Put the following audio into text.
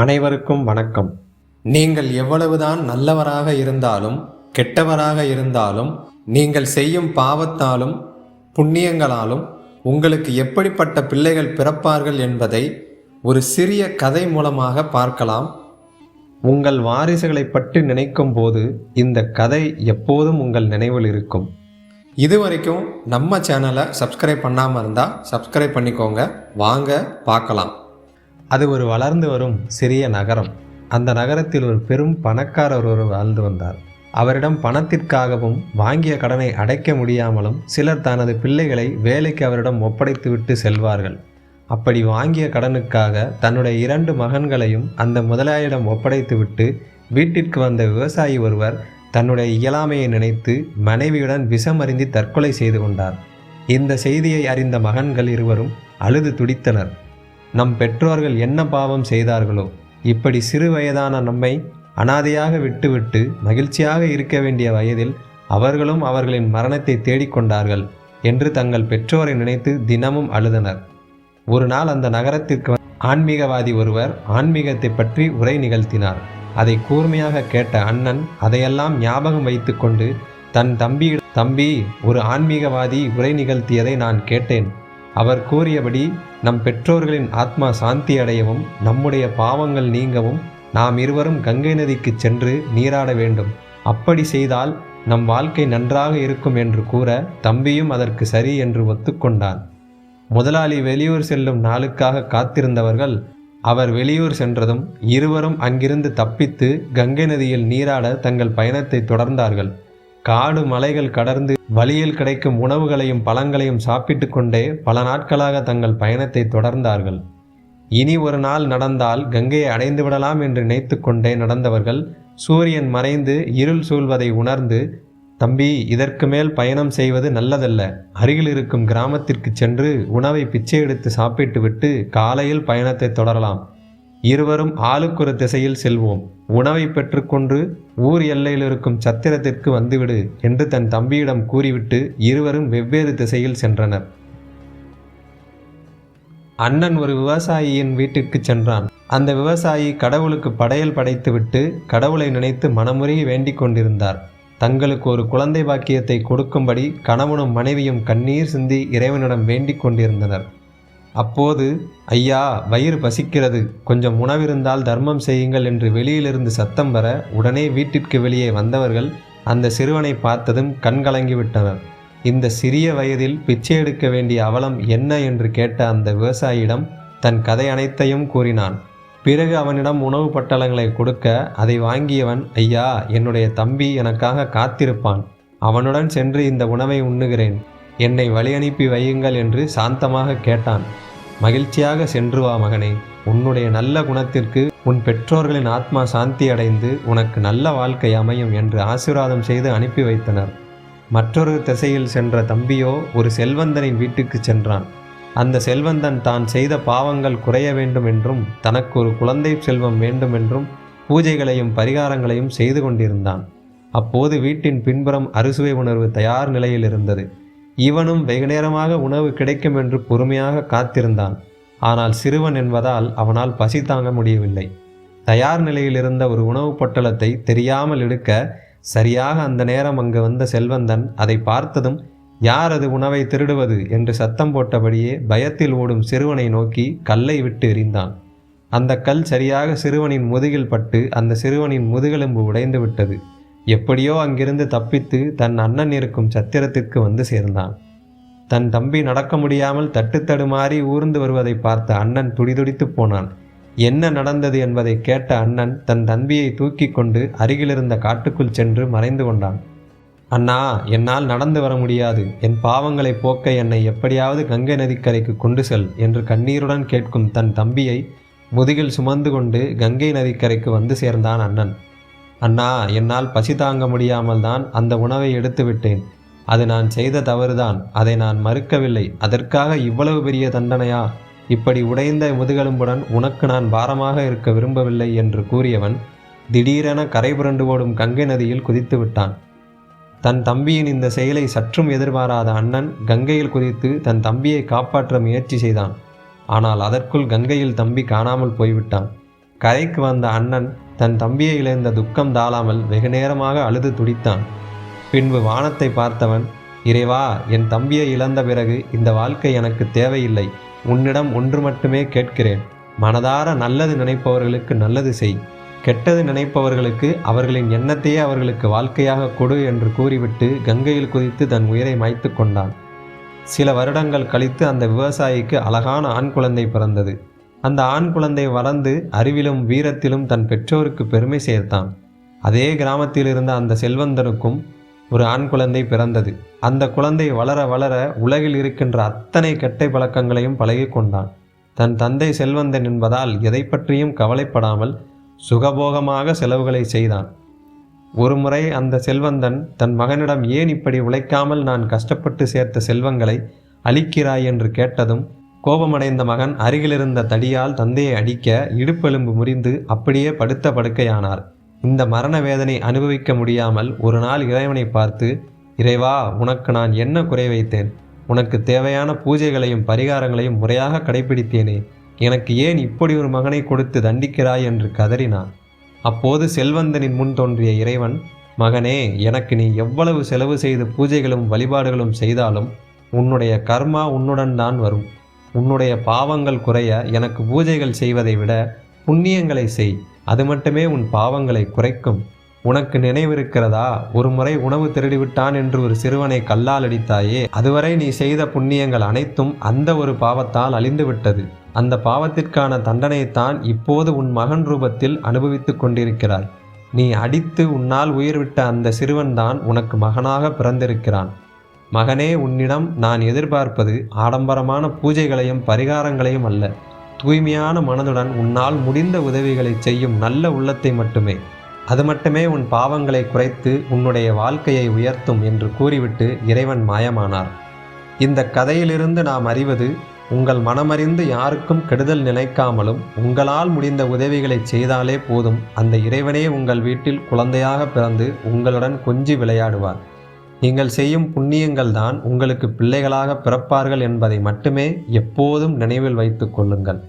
அனைவருக்கும் வணக்கம். நீங்கள் எவ்வளவுதான் நல்லவராக இருந்தாலும் கெட்டவராக இருந்தாலும் நீங்கள் செய்யும் பாவத்தாலும் புண்ணியங்களாலும் உங்களுக்கு எப்படிப்பட்ட பிள்ளைகள் பிறப்பார்கள் என்பதை ஒரு சிறிய கதை மூலமாக பார்க்கலாம். உங்கள் வாரிசுகளை பற்றி நினைக்கும் போது இந்த கதை எப்போதும் உங்கள் நினைவில் இருக்கும். இதுவரைக்கும் நம்ம சேனலை சப்ஸ்கிரைப் பண்ணாமல் இருந்தால் சப்ஸ்கிரைப் பண்ணிக்கோங்க. வாங்க பார்க்கலாம். அது ஒரு வளர்ந்து வரும் சிறிய நகரம். அந்த நகரத்தில் ஒரு பெரும் பணக்காரர் ஒருவர் வாழ்ந்து வந்தார். அவரிடம் பணத்திற்காகவும் வாங்கிய கடனை அடைக்க முடியாமலும் சிலர் தனது பிள்ளைகளை வேலைக்கு அவரிடம் ஒப்படைத்துவிட்டு செல்வார்கள். அப்படி வாங்கிய கடனுக்காக தன்னுடைய இரண்டு மகன்களையும் அந்த முதலாளியிடம் ஒப்படைத்துவிட்டு வீட்டிற்கு வந்த விவசாயி ஒருவர் தன்னுடைய இயலாமையை நினைத்து மனைவியுடன் விஷமருந்தி தற்கொலை செய்து கொண்டார். இந்த செய்தியை அறிந்த மகன்கள் இருவரும் அழுது துடித்தனர். நம் பெற்றோர்கள் என்ன பாவம் செய்தார்களோ இப்படி சிறு வயதான நம்மை அனாதையாக விட்டுவிட்டு மகிழ்ச்சியாக இருக்க வேண்டிய வயதில் அவர்களும் அவர்களின் மரணத்தை தேடிக்கொண்டார்கள் என்று தங்கள் பெற்றோரை நினைத்து தினமும் அழுதனர். ஒரு நாள் அந்த நகரத்திற்கு ஆன்மீகவாதி ஒருவர் ஆன்மீகத்தை பற்றி உரை நிகழ்த்தினார். அதை கூர்மையாக கேட்ட அண்ணன் அதையெல்லாம் ஞாபகம் வைத்துக்கொண்டு தன் தம்பி தம்பி ஒரு ஆன்மீகவாதி உரை நிகழ்த்தியதை நான் கேட்டேன். அவர் கூறியபடி நம் பெற்றோர்களின் ஆத்மா சாந்தி அடையவும் நம்முடைய பாவங்கள் நீங்கவும் நாம் இருவரும் கங்கை நதிக்கு சென்று நீராட வேண்டும். அப்படி செய்தால் நம் வாழ்க்கை நன்றாக இருக்கும் என்று கூற தம்பியும் அதற்கு சரி என்று ஒத்துக்கொண்டான். முதலாளி வெளியூர் செல்லும் நாளுக்காக காத்திருந்தவர்கள் அவர் வெளியூர் சென்றதும் இருவரும் அங்கிருந்து தப்பித்து கங்கை நதியில் நீராட தங்கள் பயணத்தை தொடர்ந்தார்கள். காடு மலைகள் கடந்து வழியில் கிடைக்கும் உணவுகளையும் பழங்களையும் சாப்பிட்டு கொண்டே பல நாட்களாக தங்கள் பயணத்தை தொடர்ந்தார்கள். இனி ஒரு நாள் நடந்தால் கங்கையை அடைந்து விடலாம் என்று நினைத்து கொண்டே நடந்தவர்கள் சூரியன் மறைந்து இருள் சூழ்வதை உணர்ந்து தம்பி இதற்கு மேல் பயணம் செய்வது நல்லதல்ல. அருகில் இருக்கும் கிராமத்திற்கு சென்று உணவை பிச்சை எடுத்து சாப்பிட்டுவிட்டு காலையில் பயணத்தை தொடரலாம். இருவரும் ஆளுக்கொரு திசையில் செல்வோம். உணவை பெற்றுக்கொண்டு ஊர் எல்லையில் இருக்கும் சத்திரத்திற்கு வந்துவிடு என்று தன் தம்பியிடம் கூறிவிட்டு இருவரும் வெவ்வேறு திசையில் சென்றனர். அண்ணன் ஒரு விவசாயியின் வீட்டிற்கு சென்றான். அந்த விவசாயி கடவுளுக்கு படையல் படைத்துவிட்டு கடவுளை நினைத்து மனமுருகி வேண்டிக் கொண்டிருந்தார். தங்களுக்கு ஒரு குழந்தை பாக்கியத்தை கொடுக்கும்படி கணவனும் மனைவியும் கண்ணீர் சிந்தி இறைவனிடம் வேண்டிக் கொண்டிருந்தனர். அப்போது ஐயா வயிறு பசிக்கிறது. கொஞ்சம் உணவிருந்தால் தர்மம் செய்யுங்கள் என்று வெளியிலிருந்து சத்தம் வர உடனே வீட்டிற்கு வெளியே வந்தவர்கள் அந்த சிறுவனை பார்த்ததும் கண்கலங்கி விட்டனர். இந்த சிறிய வயதில் பிச்சை எடுக்க வேண்டிய அவலம் என்ன என்று கேட்ட அந்த விவசாயியிடம் தன் கதை அனைத்தையும் கூறினான். பிறகு அவனிடம் உணவு பட்டலங்களை கொடுக்க அதை வாங்கியவன் ஐயா என்னுடைய தம்பி எனக்காக காத்திருப்பான். அவனுடன் சென்று இந்த உணவை உண்ணுகிறேன். என்னை வழியனுப்பி வையுங்கள் என்று சாந்தமாக கேட்டான். மகிழ்ச்சியாக சென்று வா மகனே உன்னுடைய நல்ல குணத்திற்கு உன் பெற்றோர்களின் ஆத்மா சாந்தி அடைந்து உனக்கு நல்ல வாழ்க்கை அமையும் என்று ஆசீர்வாதம் செய்து அனுப்பி வைத்தனர். மற்றொரு திசையில் சென்ற தம்பியோ ஒரு செல்வந்தனின் வீட்டுக்கு சென்றான். அந்த செல்வந்தன் தான் செய்த பாவங்கள் குறைய வேண்டும் என்றும் தனக்கு ஒரு குழந்தை செல்வம் வேண்டும் என்றும் பூஜைகளையும் பரிகாரங்களையும் செய்து கொண்டிருந்தான். அப்போது வீட்டின் பின்புறம் அறுசுவை உணர்வு தயார் நிலையில் இருந்தது. இவனும் வெகு நேரமாக உணவு கிடைக்கும் என்று பொறுமையாக காத்திருந்தான். ஆனால் சிறுவன் என்பதால் அவனால் பசி தாங்க முடியவில்லை. தயார் நிலையில் இருந்த ஒரு உணவுப் பொட்டலத்தை தெரியாமல் எடுக்க சரியாக அந்த நேரம் அங்கு வந்த செல்வந்தன் அதை பார்த்ததும் யார் அது உணவை திருடுவது? என்று சத்தம் போட்டபடியே பயத்தில் ஓடும் சிறுவனை நோக்கி கல்லை விட்டு எறிந்தான். அந்த கல் சரியாக சிறுவனின் முதுகில் பட்டு அந்த சிறுவனின் முதுகெலும்பு உடைந்து விட்டது. எப்படியோ அங்கிருந்து தப்பித்து தன் அண்ணன் இருக்கும் சத்திரத்திற்கு வந்து சேர்ந்தான். தன் தம்பி நடக்க முடியாமல் தட்டு தடுமாறி ஊர்ந்து வருவதை பார்த்த அண்ணன் துடிதுடித்து போனான். என்ன நடந்தது என்பதை கேட்ட அண்ணன் தன் தம்பியை தூக்கி கொண்டு அருகிலிருந்த காட்டுக்குள் சென்று மறைந்து கொண்டான். அண்ணா என்னால் நடந்து வர முடியாது. என் பாவங்களை போக்க என்னை எப்படியாவது கங்கை நதிக்கரைக்கு கொண்டு செல் என்று கண்ணீருடன் கேட்கும் தன் தம்பியை முதுகில் சுமந்து கொண்டு கங்கை நதிக்கரைக்கு வந்து சேர்ந்தான் அண்ணன். அண்ணா என்னால் பசி தாங்க முடியாமல் தான் அந்த உணவை எடுத்து விட்டேன். அது நான் செய்த தவறுதான். அதை நான் மறுக்கவில்லை. அதற்காக இவ்வளவு பெரிய தண்டனையா? இப்படி உடைந்த முதுகெலும்புடன் உனக்கு நான் பாரமாக இருக்க விரும்பவில்லை என்று கூறியவன் திடீரென கரை புரண்டு ஓடும் கங்கை நதியில் குதித்து விட்டான். தன் தம்பியின் இந்த செயலை சற்றும் எதிர்பாராத அண்ணன் கங்கையில் குதித்து தன் தம்பியை காப்பாற்ற முயற்சி செய்தான். ஆனால் அதற்குள் கங்கையில் தம்பி காணாமல் போய்விட்டான். கரைக்கு வந்த அண்ணன் தன் தம்பியை இழந்த துக்கம் தாளாமல் வெகு நேரமாக அழுது துடித்தான். பின்பு வானத்தை பார்த்தவன் இறைவா என் தம்பியை இழந்த பிறகு இந்த வாழ்க்கை எனக்கு தேவையில்லை. உன்னிடம் ஒன்று மட்டுமே கேட்கிறேன். மனதார நல்லது நினைப்பவர்களுக்கு நல்லது செய். கெட்டது நினைப்பவர்களுக்கு அவர்களின் எண்ணத்தையே அவர்களுக்கு வாழ்க்கையாக கொடு என்று கூறிவிட்டு கங்கையில் குதித்து தன் உயிரை மாய்த்து கொண்டான். சில வருடங்கள் கழித்து அந்த விவசாயிக்கு அழகான ஆண் குழந்தை பிறந்தது. அந்த ஆண் குழந்தை வளர்ந்து அறிவிலும் வீரத்திலும் தன் பெற்றோருக்கு பெருமை சேர்த்தான். அதே கிராமத்தில் இருந்த அந்த செல்வந்தனுக்கும் ஒரு ஆண் குழந்தை பிறந்தது. அந்த குழந்தை வளர வளர உலகில் இருக்கின்ற அத்தனை கெட்டை பழக்கங்களையும் பழகி கொண்டான். தன் தந்தை செல்வந்தன் என்பதால் எதை பற்றியும் கவலைப்படாமல் சுகபோகமாக செலவுகளை செய்தான். ஒருமுறை அந்த செல்வந்தன் தன் மகனிடம் ஏன் இப்படி உழைக்காமல் நான் கஷ்டப்பட்டு சேர்த்த செல்வங்களை அளிக்கிறாய் என்று கேட்டதும் கோபமடைந்த மகன் அருகிலிருந்த தடியால் தந்தையை அடிக்க இடுப்பெலும்பு முறிந்து அப்படியே படுத்த படுக்கையானார். இந்த மரண வேதனை அனுபவிக்க முடியாமல் ஒரு நாள் இறைவனை பார்த்து இறைவா உனக்கு நான் என்ன குறை வைத்தேன்? உனக்கு தேவையான பூஜைகளையும் பரிகாரங்களையும் முறையாக கடைபிடித்தேனே எனக்கு ஏன் இப்படி ஒரு மகனை கொடுத்து தண்டிக்கிறாய்? என்று கதறினான். அப்போது செல்வந்தனின் முன் தோன்றிய இறைவன் மகனே எனக்கு நீ எவ்வளவு செலவு செய்து பூஜைகளும் வழிபாடுகளும் செய்தாலும் உன்னுடைய கர்மா உன்னுடன் தான் வரும். உன்னுடைய பாவங்கள் குறைய எனக்கு பூஜைகள் செய்வதை விட புண்ணியங்களை செய். அது மட்டுமே உன் பாவங்களை குறைக்கும். உனக்கு நினைவிருக்கிறதா? ஒரு முறை உணவு திருடிவிட்டான் என்று ஒரு சிறுவனை கல்லால் அடித்தாயே அதுவரை நீ செய்த புண்ணியங்கள் அனைத்தும் அந்த ஒரு பாவத்தால் அழிந்துவிட்டது. அந்த பாவத்திற்கான தண்டனையைத்தான் இப்போது உன் மகன் ரூபத்தில் அனுபவித்துக் கொண்டிருக்கிறாய் நீ அடித்து உன்னால் உயிர்விட்ட அந்த சிறுவன்தான் உனக்கு மகனாக பிறந்திருக்கிறான். மகனே உன்னிடம் நான் எதிர்பார்ப்பது ஆடம்பரமான பூஜைகளையும் பரிகாரங்களையும் அல்ல. தூய்மையான மனதுடன் உன்னால் முடிந்த உதவிகளை செய்யும் நல்ல உள்ளத்தை மட்டுமே. அது மட்டுமே உன் பாவங்களை குறைத்து உன்னுடைய வாழ்க்கையை உயர்த்தும் என்று கூறிவிட்டு இறைவன் மாயமானார். இந்த கதையிலிருந்து நாம் அறிவது உங்கள் மனமறிந்து யாருக்கும் கெடுதல் நினைக்காமலும் உங்களால் முடிந்த உதவிகளை செய்தாலே போதும். அந்த இறைவனே உங்கள் வீட்டில் குழந்தையாக பிறந்து உங்களுடன் கொஞ்சி விளையாடுவார். நீங்கள் செய்யும் புண்ணியங்கள் தான் உங்களுக்கு பிள்ளைகளாக பிறப்பார்கள் என்பதை மட்டுமே எப்போதும் நினைவில் வைத்துக் கொள்ளுங்கள்.